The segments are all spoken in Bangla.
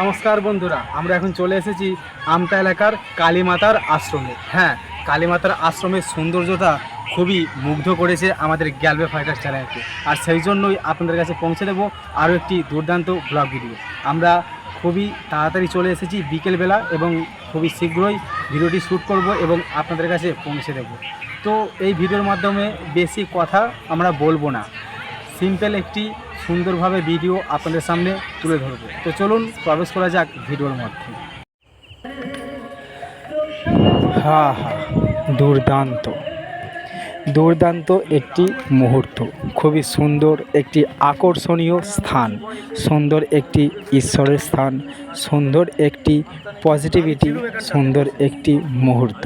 নমস্কার বন্ধুরা, আমরা এখন চলে এসেছি আমতা এলাকার কালীমাতার আশ্রমে। হ্যাঁ কালীমাতার আশ্রমের সৌন্দর্যতা খুবই মুগ্ধ করেছে আমাদের গ্যালবে ফাইটার চ্যানেলকে। আর সেই জন্যই আপনাদের কাছে পৌঁছে দেবো আরও একটি দুর্দান্ত ব্লগ ভিডিও। আমরা খুবই তাড়াতাড়ি চলে এসেছি বিকেলবেলা এবং খুবই শীঘ্রই ভিডিওটি শ্যুট করব এবং আপনাদের কাছে পৌঁছে দেব। তো এই ভিডিওর মাধ্যমে বেশি কথা আমরা বলব না। সিম্পল একটি সুন্দরভাবে ভিডিও আপনাদের সামনে তুলে ধরবো। তো চলুন, প্রবেশ করা যাক ভিডিওর মধ্যে হা হা, দুর্দান্ত। দুর্দান্ত একটি মুহূর্ত। খুবই সুন্দর একটি আকর্ষণীয় স্থান। সুন্দর একটি ঈশ্বরের স্থান। সুন্দর একটি পজিটিভিটি সুন্দর একটি মুহূর্ত।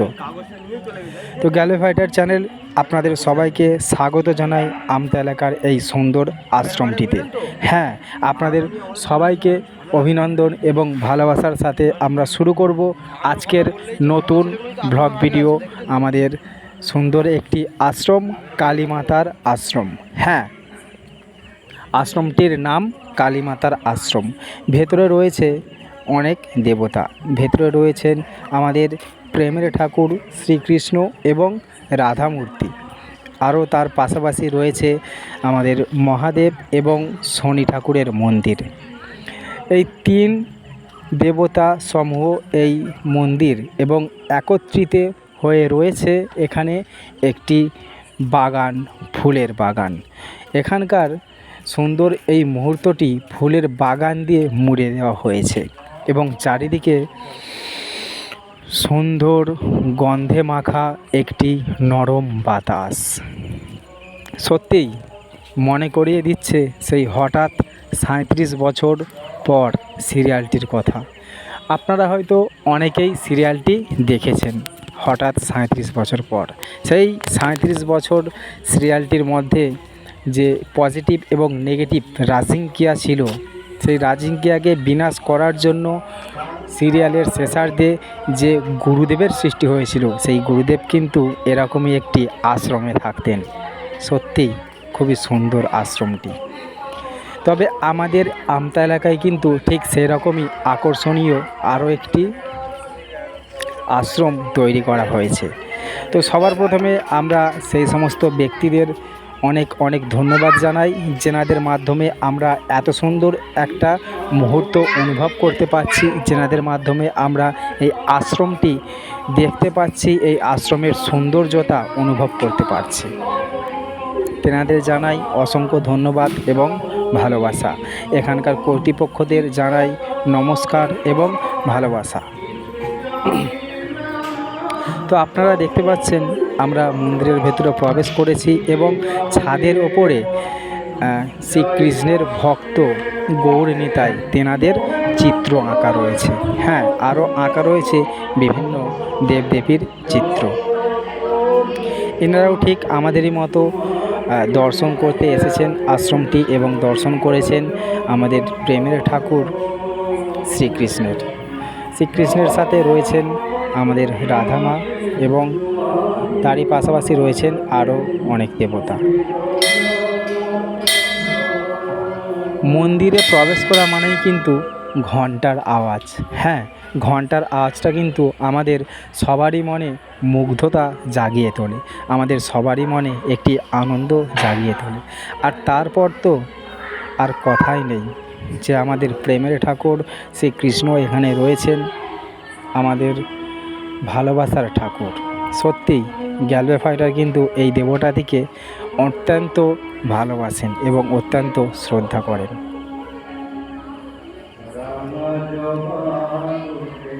তো গ্যালো ফাইটার চ্যানেল আপনাদের সবাইকে স্বাগত জানাই আমতা এলাকার এই সুন্দর আশ্রমটিতে। হ্যাঁ আপনাদের সবাইকে অভিনন্দন এবং ভালোবাসার সাথে আমরা শুরু করব আজকের নতুন ব্লগ ভিডিও আমাদের সুন্দর একটি আশ্রম কালীমাতার আশ্রম। হ্যাঁ আশ্রমটির নাম কালীমাতার আশ্রম। ভেতরে রয়েছে অনেক দেবতা। ভেতরে রয়েছেন আমাদের প্রেমের ঠাকুর শ্রীকৃষ্ণ এবং রাধামূর্তি। আরও তার পাশাপাশি রয়েছে আমাদের মহাদেব এবং শনি ঠাকুরের মন্দির। এই তিন দেবতা সমূহ এই মন্দির এবং একত্রিত হয়ে রয়েছে এখানে একটি বাগান, ফুলের বাগান। এখানকার সুন্দর এই মুহূর্তটি ফুলের বাগান দিয়ে মুড়ে দেওয়া হয়েছে এবং চারিদিকে সুন্দর গন্ধে মাখা একটি নরম বাতাস। সত্যিই মনে করিয়ে দিচ্ছে সেই হঠাৎ সাঁত্রিশ বছর পর সিরিয়ালটির কথা। আপনারা হয়তো অনেকেই সিরিয়ালটি দেখেছেন হঠাৎ সাঁত্রিশ বছর পর। সেই সাঁত্রিশ বছর সিরিয়ালটির মধ্যে যে পজিটিভ এবং নেগেটিভ রাজিংকিয়া ছিল, সেই রাজিংকিয়াকে বিনাশ করার জন্য সিরিয়ালের শেষার্ধে যে গুরুদেবের সৃষ্টি হয়েছিল, সেই গুরুদেব কিন্তু এরকমই একটি আশ্রমে থাকতেন। সত্যিই খুবই সুন্দর আশ্রমটি। তবে আমাদের আমতা এলাকায় কিন্তু ঠিক সেরকমই আকর্ষণীয় আরও একটি আশ্রম তৈরি করা হয়েছে। তো সবার প্রথমে আমরা সেই সমস্ত ব্যক্তিদের অনেক অনেক ধন্যবাদ জানাই যেনাদের মাধ্যমে আমরা এত সুন্দর একটা মুহূর্ত অনুভব করতে পারছি। যেনাদের মাধ্যমে আমরা এই আশ্রমটি দেখতে পাচ্ছি, এই আশ্রমের সৌন্দর্যতা অনুভব করতে পারছি। তেনাদের জানাই অসংখ্য ধন্যবাদ এবং ভালোবাসা। এখানকার কর্তৃপক্ষদের জানাই নমস্কার এবং ভালোবাসা। তো আপনারা দেখতে পাচ্ছেন আমরা মন্দিরের ভেতরে প্রবেশ করেছি এবং ছাদের ওপরে শ্রীকৃষ্ণের ভক্ত গৌর নিতাই তেনাদের চিত্র আঁকা রয়েছে। হ্যাঁ আরও আঁকা রয়েছে বিভিন্ন দেবদেবীর চিত্র। এনারাও ঠিক আমাদেরই মতো দর্শন করতে এসেছেন, আশ্রমটি এবং দর্শন করেছেন আমাদের প্রেমের ঠাকুর শ্রীকৃষ্ণের। শ্রীকৃষ্ণের সাথে রয়েছেন আমাদের রাধামা এবং তারই পাশাপাশি রয়েছেন আরও অনেক দেবতা। মন্দিরে প্রবেশ করা মানেই কিন্তু ঘণ্টার আওয়াজ। হ্যাঁ ঘণ্টার আওয়াজটা কিন্তু আমাদের সবারই মনে মুগ্ধতা জাগিয়ে তোলে। আমাদের সবারই মনে একটি আনন্দ জাগিয়ে তোলে। আর তারপর তো আর কথাই নেই। যে আমাদের প্রেমের ঠাকুর শ্রীকৃষ্ণ এখানে রয়েছেন, আমাদের ভালোবাসার ঠাকুর। সত্যিই গ্যালবে ফাইটার কিন্তু এই দেবতাটিকে অত্যন্ত ভালোবাসেন এবং অত্যন্ত শ্রদ্ধা করেন।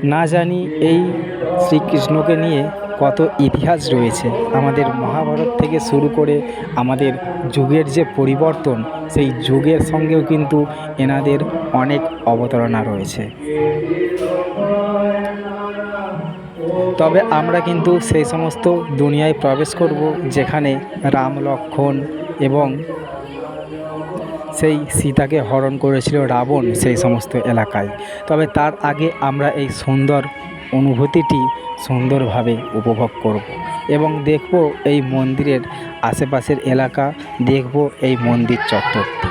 না জানি এই শ্রীকৃষ্ণকে নিয়ে কত ইতিহাস রয়েছে। আমাদের মহাভারত থেকে শুরু করে আমাদের যুগের যে পরিবর্তন, সেই যুগের সঙ্গেও কিন্তু এনাদের অনেক অবতারণা রয়েছে। তবে আমরা কিন্তু সেই সমস্ত দুনিয়ায় প্রবেশ করব যেখানে রাম লক্ষ্মণ এবং সেই সীতাকে হরণ করেছিল রাবণ সেই সমস্ত এলাকায়। তবে তার আগে আমরা এই সুন্দর অনুভূতিটি সুন্দরভাবে উপভোগ করব এবং দেখব এই মন্দিরের আশেপাশের এলাকা, দেখব এই মন্দির চত্বরটি।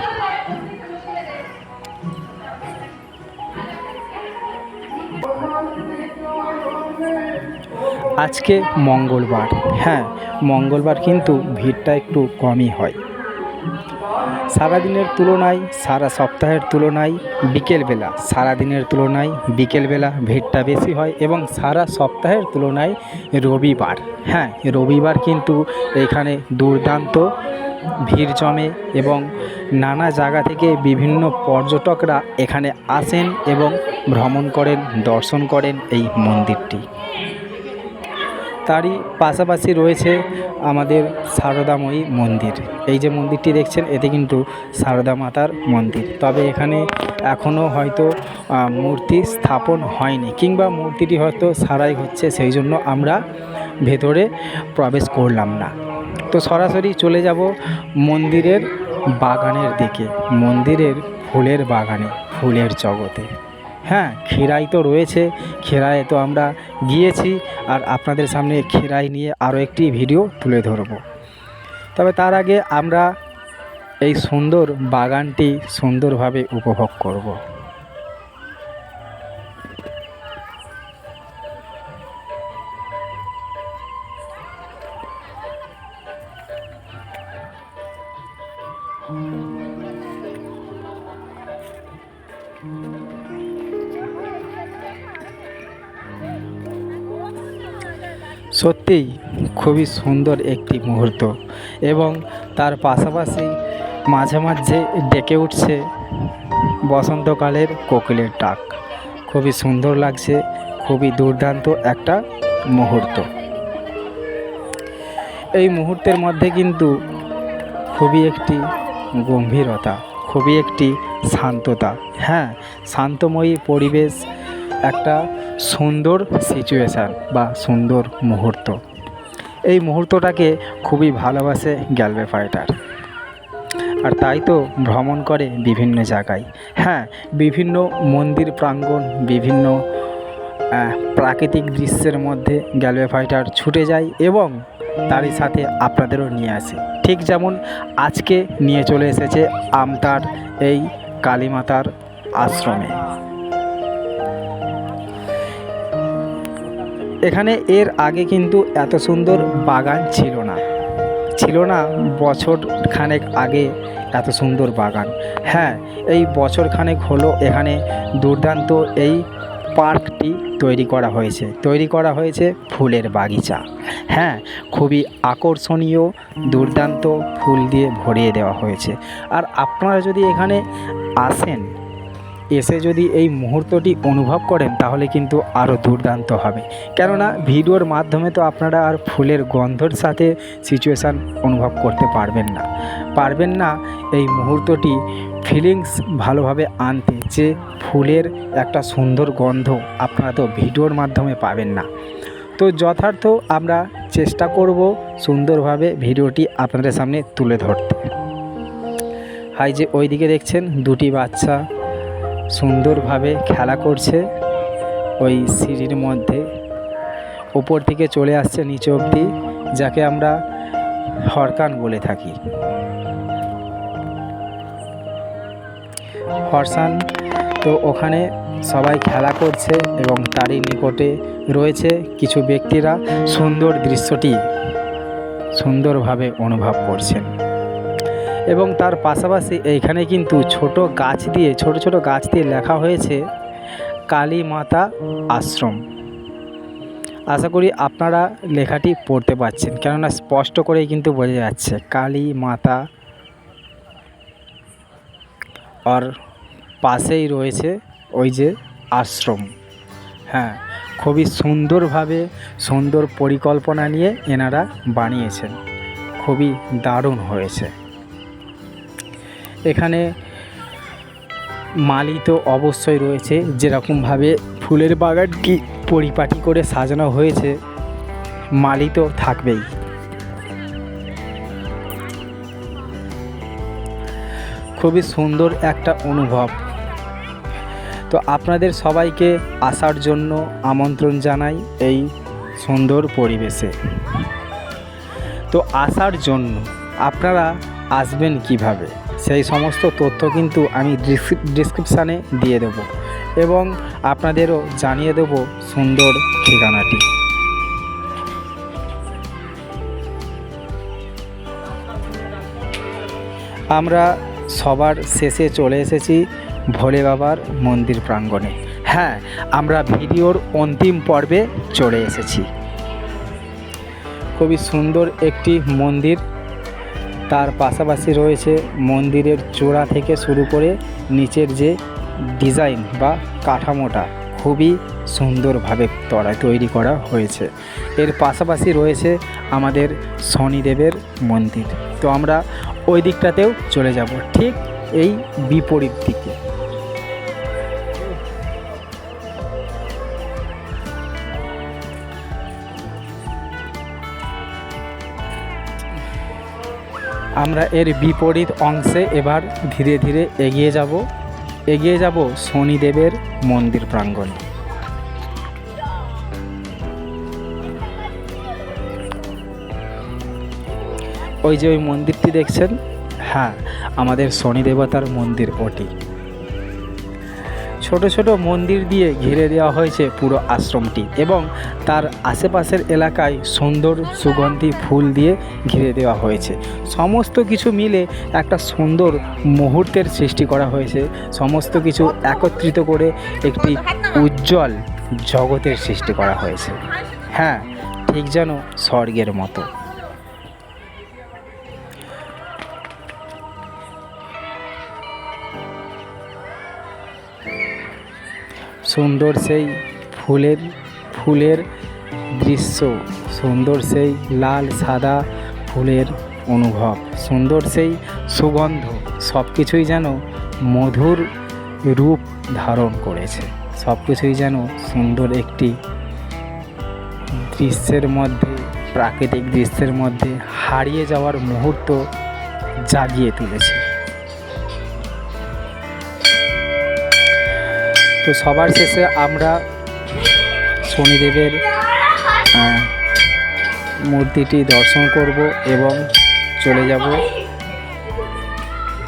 আজকে মঙ্গলবার। হ্যাঁ মঙ্গলবার কিন্তু ভিড়টা একটু কমই হয়। সারাদিনের তুলনায়, সারা সপ্তাহের তুলনায় বিকেলবেলা, সারাদিনের তুলনায় বিকেলবেলা ভিড়টা বেশি হয় এবং সারা সপ্তাহের তুলনায় রবিবার। হ্যাঁ রবিবার কিন্তু এখানে দুর্দান্ত ভিড় জমে এবং নানা জায়গা থেকে বিভিন্ন পর্যটকরা এখানে আসেন এবং ভ্রমণ করেন, দর্শন করেন এই মন্দিরটি। তারই পাশাপাশি রয়েছে আমাদের সারদাময়ী মন্দির। এই যে মন্দিরটি দেখছেন, এতে কিন্তু সারদা মাতার মন্দির। তবে এখানে এখনও হয়তো মূর্তি স্থাপন হয়নি, কিংবা মূর্তিটি হয়তো সারাই হচ্ছে, সেই জন্য আমরা ভেতরে প্রবেশ করলাম না। তো সরাসরি চলে যাব মন্দিরের বাগানের দিকে, মন্দিরের ফুলের বাগানে, ফুলের জগতে। হ্যাঁ ক্ষীরাই তো রয়েছে। ক্ষীরায় তো আমরা গিয়েছি আর আপনাদের সামনে ক্ষীরাই নিয়ে আরও একটি ভিডিও তুলে ধরব। তবে তার আগে আমরা এই সুন্দর বাগানটি সুন্দরভাবে উপভোগ করব। সত্যিই খুবই সুন্দর একটি মুহূর্ত এবং তার পাশাপাশি মাঝে মাঝে ডেকে উঠছে বসন্তকালের কোকিলের ডাক। খুবই সুন্দর লাগছে, খুবই দুর্দান্ত একটা মুহূর্ত। এই মুহূর্তের মধ্যে কিন্তু খুবই একটি গম্ভীরতা, খুবই একটি শান্ততা। হ্যাঁ শান্তময়ী পরিবেশ একটা সুন্দর সিচুয়েশান বা সুন্দর মুহূর্ত। এই মুহূর্তটাকে খুবই ভালোবাসে গ্যালবে ফাইটার আর তাই তো ভ্রমণ করে বিভিন্ন জায়গায়। হ্যাঁ বিভিন্ন মন্দির প্রাঙ্গণ, বিভিন্ন প্রাকৃতিক দৃশ্যের মধ্যে গ্যালবে ফাইটার ছুটে যায় এবং তারই সাথে আপনাদেরও নিয়ে আসে। ঠিক যেমন আজকে নিয়ে চলে এসেছে আমতার এই কালীমাতার আশ্রমে। এখানে এর আগে কিন্তু এত সুন্দর বাগান ছিল না। ছিল না, বছর খানেক আগে এত সুন্দর বাগান। হ্যাঁ এই বছর খানেক হলো এখানে দুর্দান্ত এই পার্কটি তৈরি করা হয়েছে। তৈরি করা হয়েছে ফুলের বাগিচা। হ্যাঁ খুবই আকর্ষণীয়, দুর্দান্ত ফুল দিয়ে ভরিয়ে দেওয়া হয়েছে। আর আপনারা যদি এখানে আসেন এসে যদি এই মুহূর্তটি অনুভব করেন, তাহলে কিন্তু আরও দুর্দান্ত হবে। কেননা, ভিডিওর মাধ্যমে তো আপনারা আর ফুলের গন্ধর সাথে সিচুয়েশান অনুভব করতে পারবেন না। পারবেন না এই মুহূর্তটি ফিলিংস ভালোভাবে আনতে, যে ফুলের একটা সুন্দর গন্ধ আপনারা তো ভিডিওর মাধ্যমে পাবেন না। তো যথার্থ আমরা চেষ্টা করব সুন্দরভাবে ভিডিওটি আপনাদের সামনে তুলে ধরতে। হাই যে ওইদিকে দেখছেন দুটি বাচ্চা সুন্দরভাবে খেলা করছে ওই সিঁড়ির মধ্যে। ওপর থেকে চলে আসছে নিচে অবধি, যাকে আমরা হরকান বলে থাকি। হরসান তো ওখানে সবাই খেলা করছে এবং তারই নিকটে রয়েছে কিছু ব্যক্তিরা। সুন্দর দৃশ্যটি সুন্দরভাবে অনুভব করছেন। এবং তার পাশাপাশি এইখানে কিন্তু ছোট গাছ দিয়ে, ছোট ছোট গাছ দিয়ে লেখা হয়েছে কালী মাতা আশ্রম। আশা করি আপনারা লেখাটি পড়তে পারছেন, কেননা স্পষ্ট করেই কিন্তু বোঝা যাচ্ছে কালী মাতা আর পাশেই রয়েছে ওই যে আশ্রম। হ্যাঁ খুবই সুন্দরভাবে সুন্দর পরিকল্পনা নিয়ে এনারা বানিয়েছেন। খুবই দারুণ হয়েছে। এখানে মালি তো অবশ্যই রয়েছে। যেরকমভাবে ফুলের বাগানটি পরিপাটি করে সাজানো হয়েছে, মালি তো থাকবেই। খুবই সুন্দর একটা অনুভব। তো আপনাদের সবাইকে আসার জন্য আমন্ত্রণ জানাই এই সুন্দর পরিবেশে। তো আসার জন্য আপনারা আসবেন কীভাবে? সেই সমস্ত তথ্য কিন্তু আমি ডিসক্রিপশানে দিয়ে দেব এবং আপনাদেরও জানিয়ে দেব সুন্দর ঠিকানাটি। আমরা সবার শেষে চলে এসেছি ভোলে বাবার মন্দির প্রাঙ্গণে। হ্যাঁ আমরা ভিডিওর অন্তিম পর্বে চলে এসেছি। খুবই সুন্দর একটি মন্দির তার পাশাপাশি রয়েছে মন্দিরের চূড়া থেকে শুরু করে নিচের যে ডিজাইন বা কাঠামোটা, খুবই সুন্দরভাবে তরা, তৈরি করা হয়েছে। এর পাশাপাশি রয়েছে আমাদের শনিদেবের মন্দির। তো আমরা ওই দিকটাতেও চলে যাব, ঠিক এই বিপরীত দিকে। আমরা এর বিপরীত অংশে এবার ধীরে ধীরে এগিয়ে যাব। এগিয়ে যাব শনিদেবের মন্দির প্রাঙ্গণে। ওই যে ওই মন্দিরটি দেখছেন? হ্যাঁ আমাদের শনি দেবতার মন্দির ওটি। ছোট ছোট মন্দির দিয়ে ঘিরে দেওয়া হয়েছে পুরো আশ্রমটি এবং তার আশেপাশের এলাকায় সুন্দর সুগন্ধি ফুল দিয়ে ঘিরে দেওয়া হয়েছে। সমস্ত কিছু মিলে একটা সুন্দর মুহূর্তের সৃষ্টি করা হয়েছে। সমস্ত কিছু একত্রিত করে একটি উজ্জ্বল জগতের সৃষ্টি করা হয়েছে। হ্যাঁ ঠিক যেন স্বর্গের মতো। সুন্দর সেই ফুলের ফুলের দৃশ্য, সুন্দর সেই লাল সাদা ফুলের অনুভব, সুন্দর সেই সুগন্ধ সব কিছুই যেন মধুর রূপ ধারণ করেছে। সব কিছুই যেন সুন্দর একটি দৃশ্যের মধ্যে, প্রাকৃতিক দৃশ্যের মধ্যে হারিয়ে যাওয়ার মুহূর্ত জাগিয়ে তুলেছে। তো সবার শেষে আমরা শনিদেবের মূর্তিটি দর্শন করব এবং চলে যাব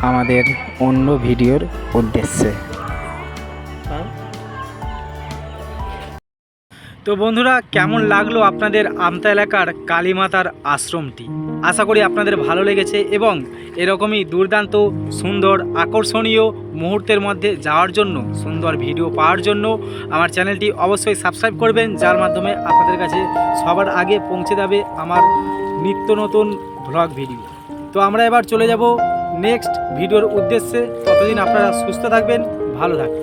আমাদের অন্য ভিডিওর উদ্দেশ্যে। তো বন্ধুরা, কেমন লাগল আপনাদের আমতা এলাকার কালীমাতার আশ্রমটি? আশা করি আপনাদের ভালো লেগেছে এবং এরকমই দুর্দান্ত, সুন্দর, আকর্ষণীয় মুহূর্তের মধ্যে যাওয়ার জন্য, সুন্দর ভিডিও পাওয়ার জন্য আমার চ্যানেলটি অবশ্যই সাবস্ক্রাইব করবেন, যার মাধ্যমে আপনাদের কাছে সবার আগে পৌঁছে যাবে আমার নিত্য নতুন ভ্লগ ভিডিও তো আমরা এবার চলে যাব নেক্সট ভিডিওর উদ্দেশ্যে। ততদিন আপনারা সুস্থ থাকবেন, ভালো থাকবেন।